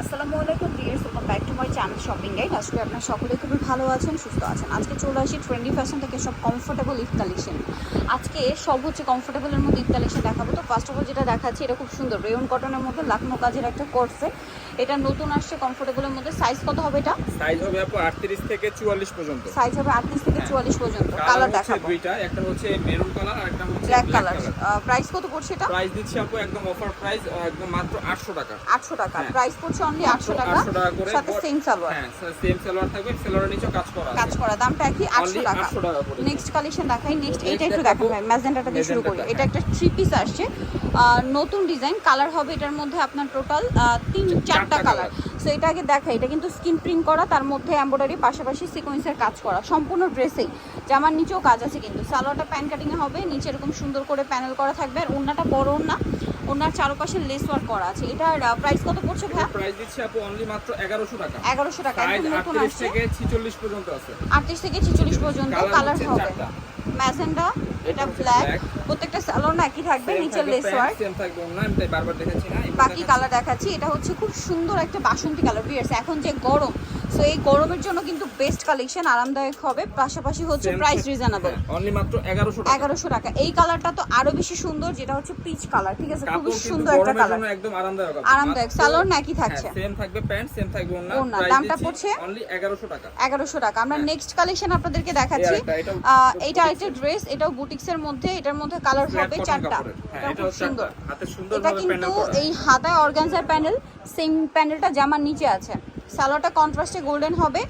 আসসালামু আলাইকুম dears welcome back to my channel shopping guide. আজকে আপনার সকলে খুবই ভালো আছেন সুস্থ আছেন। আজকে চলে আসি ট্রেন্ডি ফ্যাশন থেকে সব কমফোর্টেবল ইফ কালেকশন। আজকে সব হচ্ছে কমফোর্টেবলের মধ্যে ইফ কালেকশন দেখাবো। তো ফার্স্ট অফ অল যেটা দেখাচ্ছি এটা খুব সুন্দর রেয়ন কটনের মধ্যে লাখনো কাজের একটা কোর্সে এটা নতুন আসছে কমফোর্টেবলের মধ্যে। সাইজ কত হবে এটা? সাইজ হবে আপু 38 থেকে 44 পর্যন্ত। সাইজ হবে আটত্রিশ থেকে হ্যাঁ। চুয়াল্লিশ পর্যন্ত। কালার দেখাবো। দুইটা একটা হচ্ছে মেরুন কালার আর একটা হচ্ছে ব্ল্যাক কালার প্রাইস কত পড়ছে এটা? প্রাইস দিচ্ছি আপু একদম অফার প্রাইস একদম মাত্র 800 টাকা। আটশো টাকা। হ্যাঁ। প্রাইস পড়ছে অনলি আটশো টাকা। 800 টাকা করে সাথে সেম সালোয়ার হ্যাঁ সেম সালোয়ার থাকবে সালোয়ারের নিচে কাজ করা কাজ করা দামটা কি আটশো Only টাকা। 800 টাকা করে। নেক্সট কালেকশন দেখাই নেক্সট এটা একটু দেখাবো। দেখাবো ম্যাজেন্টাটা দিয়ে শুরু করি। এটা একটা থ্রি পিস আসছে। নতুন ডিজাইন কালার হবে এটার মধ্যে আপনার টোটাল তিন চারটা কালার সো এটা আগে দেখাই এটা কিন্তু স্কিন প্রিন্ট করা তার মধ্যে এমব্রয়ডারি পাশাপাশি সিকোয়েন্সের কাজ করা সম্পূর্ণ ড্রেসেই জামার নিচেও কাজ আছে কিন্তু। সালোয়ারটা প্যান কাটিং হবে নিচে এরকম সুন্দর করে প্যানেল করা থাকবে আর ওনাটা বড় ওনা ওনার চারপাশে লেস ওয়ার্ক করা আছে। এটার প্রাইস কত পড়ছে ভাইয়া? প্রাইস দিচ্ছি আপু অনলি মাত্র 1100 টাকা। এগারোশো টাকা সাইজ একদম নতুন 38 থেকে 46 পর্যন্ত আছে। আটত্রিশ থেকে ছিচল্লিশ পর্যন্ত কালার হবে। ম্যাজেন্ডা এটা ব্ল্যাক প্রত্যেকটা স্যালোন একই থাকবে নিচের লেস ওয়ার্ক same থাকবে আমি তাই বারবার দেখাচ্ছি না বাকি কালার দেখাচ্ছি এটা হচ্ছে খুব সুন্দর একটা বাসন্তী কালার বিয়ার্স এখন যে গরম সো এই গরমের জন্য কিন্তু বেস্ট কালেকশন আরামদায়ক হবে। পাশাপাশি হচ্ছে প্রাইস রিজনেবল হ্যাঁ, only মাত্র 1100 টাকা। এগারোশো টাকা। এই কালারটা তো আরও বেশি সুন্দর যেটা হচ্ছে পিচ কালার ঠিক আছে? কাপড় সুন্দর একটা কালার একদম আরামদায়ক। আরামদায়ক। সালোয়ার নাকি থাকছে? হ্যাঁ, same থাকবে প্যান্ট সেম থাকবে ওড়না। দামটা পড়ছে? only 1100 টাকা। এগারোশো টাকা। আমরা হ্যাঁ। নেক্সট কালেকশন আপনাদেরকে দেখাচ্ছি। খুব সুন্দর। একটা ড্রেস এটাও বুটিক্সের মধ্যে এটার মধ্যে কালার হবে চারটা। হ্যাঁ, এটা এটা খুব সুন্দর। হাতে এটা কিন্তু এই হাতায় অর্গানজার প্যানেল সেম প্যানেলটা জামার নিচে আছে। সালোয়ারটা কন্ট্রাস্টে গোল্ডেন হবে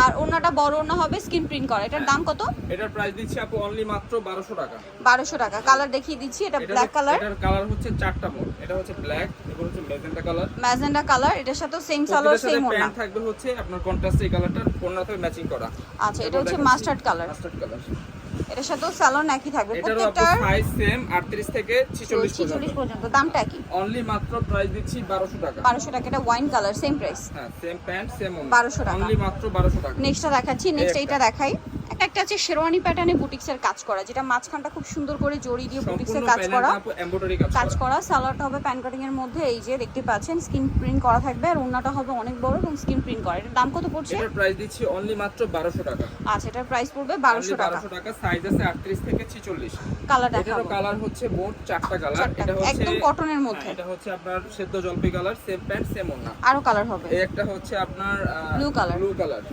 আর ওনাটা বড় ওনা হবে স্কিন প্রিন্ট করা। এটার দাম কত? এটার প্রাইস দিচ্ছি আপু অনলি মাত্র 1200 টাকা। বারোশো টাকা। কালার দেখিয়ে দিচ্ছি এটা ব্ল্যাক কালার এটার কালার হচ্ছে চারটা মোড। এটা হচ্ছে ব্ল্যাক এরপর হচ্ছে ম্যাজেন্টা কালার ম্যাজেন্ডা কালার এটার সাথে সেম সালোয়ার সেম ওনা প্যান্ট থাকবে হচ্ছে আপনার কন্ট্রাস্ট এই কালারটা কোনটা থেকে ম্যাচিং করা। আচ্ছা এটা হচ্ছে মাস্টার্ড কালার মাস্টার্ড কালার এটার সাথেও স্যালন একই থাকবে। প্রত্যেকটার সাইজ সেম 38 থেকে 46 ছিচল্লিশ পর্যন্ত। দামটা একই। অনলি মাত্র প্রাইস দিচ্ছি 1200 টাকা। বারোশো টাকা। এটা ওয়াইন কালার সেম প্রাইস হ্যাঁ সেম প্যান্ট সেম 1200 টাকা। অনলি মাত্র 1200 টাকা। নেক্সটটা দেখাচ্ছি। নেক্সট এইটা দেখাই। একটা আছে শেরওয়ানি প্যাটার্নে বুটিক্সের কাজ করা যেটা মাঝখানটা খুব সুন্দর করে জড়ি দিয়ে বুটিক্সের কাজ করা কাজ করা। সালোয়ারটা হবে প্যান কাটিং এর মধ্যে এই যে দেখতে পাচ্ছেন স্কিন প্রিন্ট করা থাকবে আর ওন্নাটা হবে অনেক বড় এবং স্কিন প্রিন্ট করা। এটার দাম কত পড়ছে? এটার প্রাইস দিচ্ছি অনলি মাত্র 1200 টাকা। আচ্ছা এটার প্রাইস পড়বে বারোশো Only টাকা। 1200 টাকা সাইজ আছে 38 থেকে 46 কালার দেখাবো। কালার হচ্ছে মোট চারটা কালার এটা হচ্ছে একদম কটনের মধ্যে। হ্যাঁ, এটা হচ্ছে আপনার সেদ্ধ জলপাই কালার সেম প্যান্ট সেম ওড়না। আরও কালার হবে। এই একটা হচ্ছে আপনার ব্লু কালার ব্লু কালার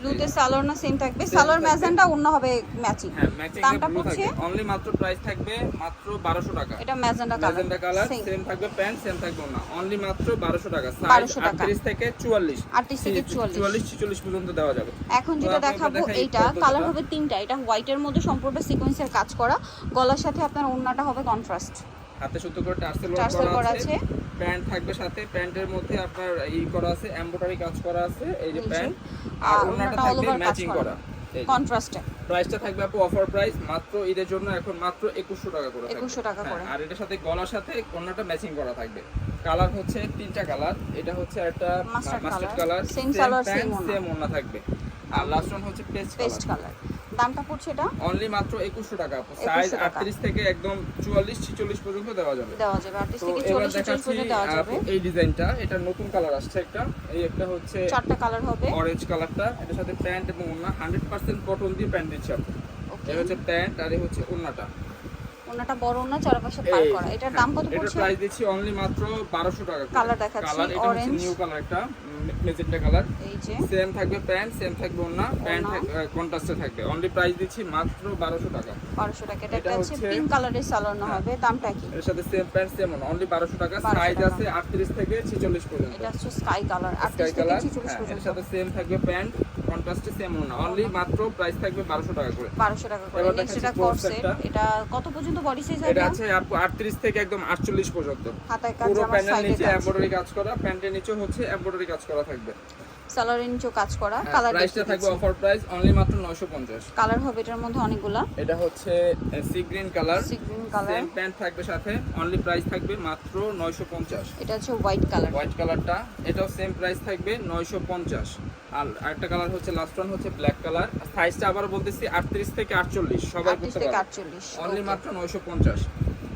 ব্লুতে সালোয়ার না সেম থাকবে। সালোয়ার থাকবে। ম্যাজেন্টা অন্য হবে ম্যাচিং হ্যাঁ ম্যাচিং দামটা পড়ছে অনলি মাত্র প্রাইস থাকবে মাত্র 1200 টাকা। এটা magenta colour magenta colour same থাকবে প্যান্ট সেম থাকবে ওড়না। অনলি মাত্র 1200 টাকা। সাইজ 38 থেকে 44 38 থেকে 44 44 46 পর্যন্ত দেওয়া যাবে। এখন যেটা দেখাবো এইটা কালার হবে তিনটা। এটা হোয়াইটের মধ্যে সম্পূর্ণ সিকোয়েন্সের কাজ করা। গলার সাথে আপনার ওড়নাটা হবে কন্ট্রাস্ট হাতে সুতো করে টার্সেল ওয়ার্ক করা আছে। প্যান্ট থাকবে সাথে। প্যান্টের মধ্যে আপনার ই করা আছে এমব্রয়ডারি কাজ করা আছে এই যে প্যান্ট। আর all থাকবে ম্যাচিং করা। কন্ট্রাস্টে প্রাইসটা থাকবে আপু অফার প্রাইস মাত্র ঈদের জন্য এখন মাত্র 2100 টাকা করে থাকবে। 2100 টাকা করে। হ্যাঁ, আর এটার সাথে গলার সাথে ওড়নাটা ম্যাচিং করা থাকবে। কালার হচ্ছে তিনটা কালার এটা হচ্ছে একটা mustard colour same salwar, same ওড়না। থাকবে। আর লাস্ট ওয়ান হচ্ছে পেস্ট কালার কালার দামটা পড়ছে এটা? অনলি মাত্র 2100 টাকা। আপু 2100 সাইজ 38 থেকে একদম 44 46 পর্যন্ত দেওয়া যাবে। দেওয়া যাবে আটত্রিশ তো থেকে এবার চল্লিশ চল্লিশ দেখাচ্ছি পর্যন্ত দেওয়া যাবে। এই ডিজাইনটা। এটা নতুন কালার আসছে একটা। এই একটা হচ্ছে চারটা কালার হবে। অরেঞ্জ কালারটা। এটার সাথে প্যান্ট এবং ওড়না। 100% কটন দিয়ে প্যান্ট দিচ্ছি আপু ওকে এই হচ্ছে প্যান্ট আর এই হচ্ছে ওড়নাটা। ওনাটা বড় না চারপাশে পার করা। এটার হ্যাঁ, দাম কত পড়ছে? প্রাইস দিচ্ছি অনলি মাত্র 1200 টাকা। Colour দেখাচ্ছি, এটা orange। নিউ কালার একটা। Magenta colour. সেম থাকবে প্যান্ট সেম থাকবে ওড়না প্যান্ট। কন্ট্রাস্টে থাকবে। অনলি প্রাইস দিচ্ছি মাত্র 1200 টাকা। বারোশো টাকা। এটা হচ্ছে পিঙ্ক কালারের হ্যাঁ। হবে। দামটা কি? এর সাথে সেম প্যান্ট সেম ওড়না। অনলি 1200 টাকা। 1200 সাইজ আছে 38 থেকে 46 পর্যন্ত। এটা হচ্ছে স্কাই কালার স্কাই আটত্রিশ থেকে কালার ছিচল্লিশ এর সাথে সেম থাকবে প্যান্ট কন্ট্রাস্টে সেম ওড়না। অনলি মাত্র প্রাইস থাকবে 1200 টাকা করে। বারোশো টাকা করে। নেক্সট এটা course এটা কত পর্যন্ত বডি সাইজ এটা আছে আপু 38 থেকে একদম 48 পর্যন্ত। হাতায় কাজ পুরো প্যানেল নিচে এমব্রয়ডারি কাজ করা। প্যান্টের নিচে হচ্ছে এমব্রয়ডারি কাজ করা। থাকবে? সালোয়ারের নিচেও কাজ করা কালার প্রাইসটা হ্যাঁ, থাকবে অফার প্রাইস অনলি মাত্র 950 কালার হবে এটার মধ্যে অনেকগুলা। এটা হচ্ছে sea green colour sea green colour same pant থাকবে সাথে অনলি প্রাইস থাকবে মাত্র 950 এটা হচ্ছে হোয়াইট কালার হোয়াইট কালারটা এটাও সেম প্রাইস থাকবে 950 আর আরেকটা কালার হচ্ছে লাস্ট ওয়ান হচ্ছে ব্ল্যাক কালার সাইজটা আবার বলতেছি 38 থেকে 48 সবাই থেকে পারবে। আটচল্লিশ অনলি মাত্র 950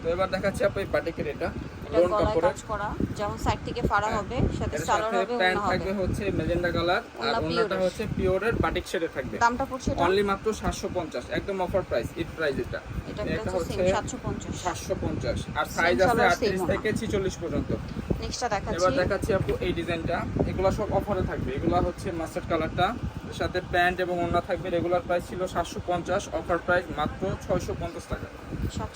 তো এবার দেখাচ্ছি আপু এই বাটিকের এটা। এটা গলায় কাজ করা যেমন সাইড থেকে ফাড়া হ্যাঁ। হবে সাথে সালোয়ার হবে প্যান্ট থাকবে হচ্ছে মেজেন্ডা কালার আর ওন্নাটা হচ্ছে পিওরের বাটিক শেডে থাকবে। দামটা পড়ছে অনলি মাত্র 750 একদম অফার প্রাইস ঈদ প্রাইস এটা। এটা হচ্ছে হচ্ছে সেম 750 750 আর সাইজ আছে 38 থেকে 46 পর্যন্ত। নেক্সটটা দেখাচ্ছি। এবার দেখাচ্ছি আপু এই ডিজাইনটা এগুলো সব অফারে থাকবে। এগুলো হচ্ছে মাস্টার্ড কালারটা সাথে প্যান্ট এবং ওড়না থাকবে রেগুলার প্রাইস ছিল 750 অফার প্রাইস মাত্র 650 টাকা।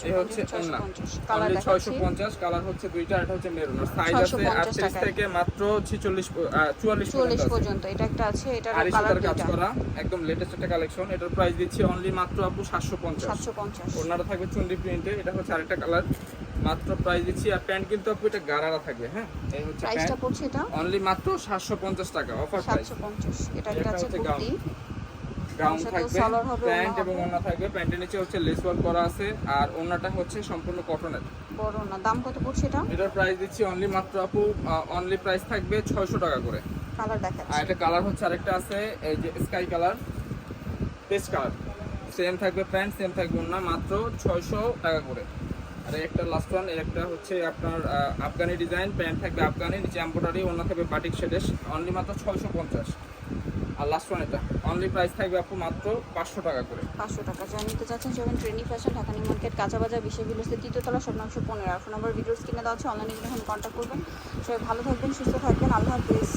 এই হচ্ছে 750 ওড়না 650 কালার অনলি দেখাচ্ছি। 650 কালার হচ্ছে দুইটা এটা হচ্ছে মেরুন সাইজ আছে 650 38 থেকে মাত্র 46 প- 44 চল্লিশ পর্যন্ত এটা একটা আছে এটার কালার কাজ করা একদম লেটেস্ট একটা কালেকশন এটার প্রাইস দিচ্ছি অনলি মাত্র আপু 750 সাতশো পঞ্চাশ। ওড়নাটা থাকবে চুন্ডি প্রিন্টে এটা হচ্ছে আরেকটা কালার মাত্র প্রাইস দিচ্ছি আর প্যান্ট কিন্তু আপু এটা গারারা থাকবে হ্যাঁ? এই হচ্ছে প্রাইসটা পড়ছে এটা? অনলি মাত্র 750 টাকা অফার প্রাইস সাতশো পঞ্চাশ এটা একটা এটা আছে হচ্ছে কুর্তি। গাউন থাকবে প্যান্ট এবং। ওড়না থাকবে। প্যান্টের নিচে হচ্ছে লেস ওয়ার্ক করা আছে আর ওড়নাটা হচ্ছে সম্পূর্ণ কটনের বড় না দাম কত পড়ছে এটা? এটার প্রাইস দিচ্ছি অনলি মাত্র আপু অনলি প্রাইস থাকবে 600 টাকা করে। কালার দেখাচ্ছি। আর এটা কালার হচ্ছে আরেকটা আছে এই যে sky colour paste colour same থাকবে প্যান্ট সেম থাকবে ওড়না মাত্র 600 টাকা করে। আর একটা লাস্ট ওয়ান একটা হচ্ছে আপনার আফগানি ডিজাইন প্যান্ট থাকবে আফগানি, নিচে এমব্রয়ডারি ওড়না থাকবে বাটিক শেডের অনলি মাত্র 650 আর লাস্ট ওয়ান এটা অনলি প্রাইস থাকবে আপু মাত্র 500 টাকা করে। পাঁচশো টাকা। যা নিতে চাচ্ছেন যাবেন ট্রেনি ফ্যাশন ঢাকা মার্কেট, কাঁচা বাজার বিশ্ব বিলসের তৃতীয়তলা শতাংশ পনেরো আর ফোন নাম্বার ভিডিওস কিনে দেওয়া আছে অনলাইনে যখন কন্ট্যাক্ট করবেন। সবাই ভালো থাকবেন, সুস্থ থাকবেন, আল্লাহ হাফিজ।